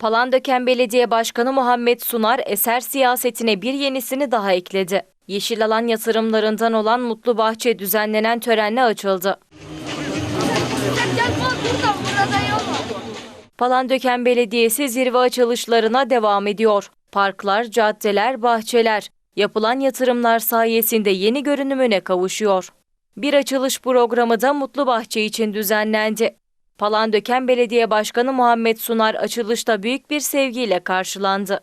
Palandöken Belediye Başkanı Muhammed Sunar eser siyasetine bir yenisini daha ekledi. Yeşil alan yatırımlarından olan Mutlu Bahçe düzenlenen törenle açıldı. Palandöken Belediyesi zirve açılışlarına devam ediyor. Parklar, caddeler, bahçeler yapılan yatırımlar sayesinde yeni görünümüne kavuşuyor. Bir açılış programı da Mutlu Bahçe için düzenlendi. Palandöken Belediye Başkanı Muhammed Sunar açılışta büyük bir sevgiyle karşılandı.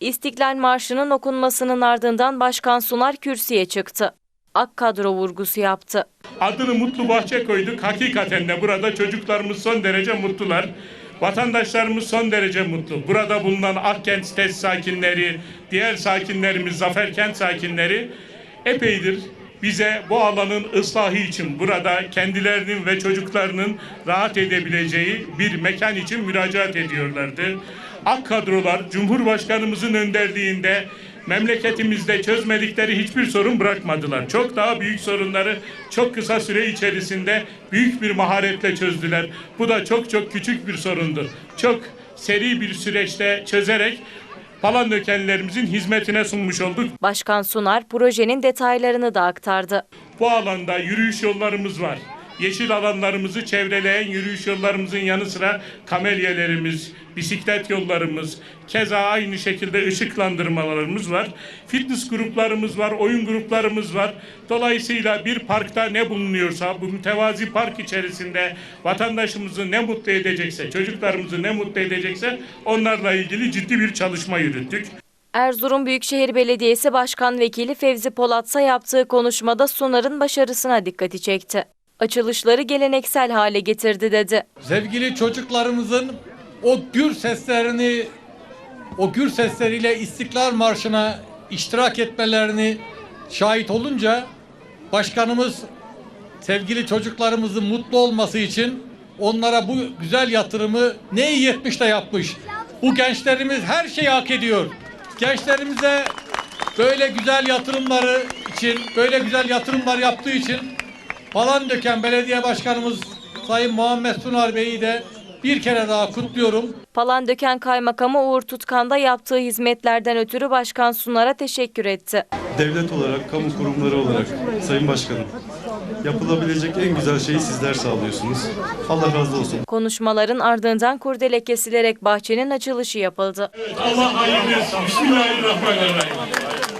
İstiklal Marşı'nın okunmasının ardından Başkan Sunar kürsüye çıktı. Ak kadro vurgusu yaptı. Adını Mutlu Bahçe koyduk. Hakikaten de burada çocuklarımız son derece mutlular. Vatandaşlarımız son derece mutlu. Burada bulunan Akkent sitesi sakinleri, diğer sakinlerimiz, Zaferkent sakinleri epeydir bize bu alanın ıslahı için burada kendilerinin ve çocuklarının rahat edebileceği bir mekan için müracaat ediyorlardı. Ak kadrolar Cumhurbaşkanımızın önderliğinde memleketimizde çözmedikleri hiçbir sorun bırakmadılar. Çok daha büyük sorunları çok kısa süre içerisinde büyük bir maharetle çözdüler. Bu da çok çok küçük bir sorundu. Çok seri bir süreçte çözerek Palandökenlerimizin hizmetine sunmuş olduk. Başkan Sunar projenin detaylarını da aktardı. Bu alanda yürüyüş yollarımız var. Yeşil alanlarımızı çevreleyen yürüyüş yollarımızın yanı sıra kamelyelerimiz, bisiklet yollarımız, keza aynı şekilde ışıklandırmalarımız var. Fitness gruplarımız var, oyun gruplarımız var. Dolayısıyla bir parkta ne bulunuyorsa bu mütevazi park içerisinde vatandaşımızı ne mutlu edecekse, çocuklarımızı ne mutlu edecekse onlarla ilgili ciddi bir çalışma yürüttük. Erzurum Büyükşehir Belediyesi Başkan Vekili Fevzi Polatsa yaptığı konuşmada Sunar'ın başarısına dikkati çekti. Açılışları geleneksel hale getirdi dedi. sevgili çocuklarımızın o gür seslerini o gür sesleriyle İstiklal Marşı'na iştirak etmelerini şahit olunca başkanımız sevgili çocuklarımızın mutlu olması için onlara bu güzel yatırımı ne iyi etmiş de yapmış. Bu gençlerimiz her şeyi hak ediyor. Gençlerimize böyle güzel yatırımları için, böyle güzel yatırımlar yaptığı için Palandöken Belediye Başkanımız Sayın Muhammed Sunar Bey'i de bir kere daha kutluyorum. Palandöken Kaymakamı Uğur Tutkan da yaptığı hizmetlerden ötürü Başkan Sunar'a teşekkür etti. devlet olarak, kamu kurumları olarak Sayın Başkanım yapılabilecek en güzel şeyi sizler sağlıyorsunuz. Allah razı olsun. Konuşmaların ardından kurdele kesilerek bahçenin açılışı yapıldı. Allah hayırlı etsin. Bismillahirrahmanirrahim.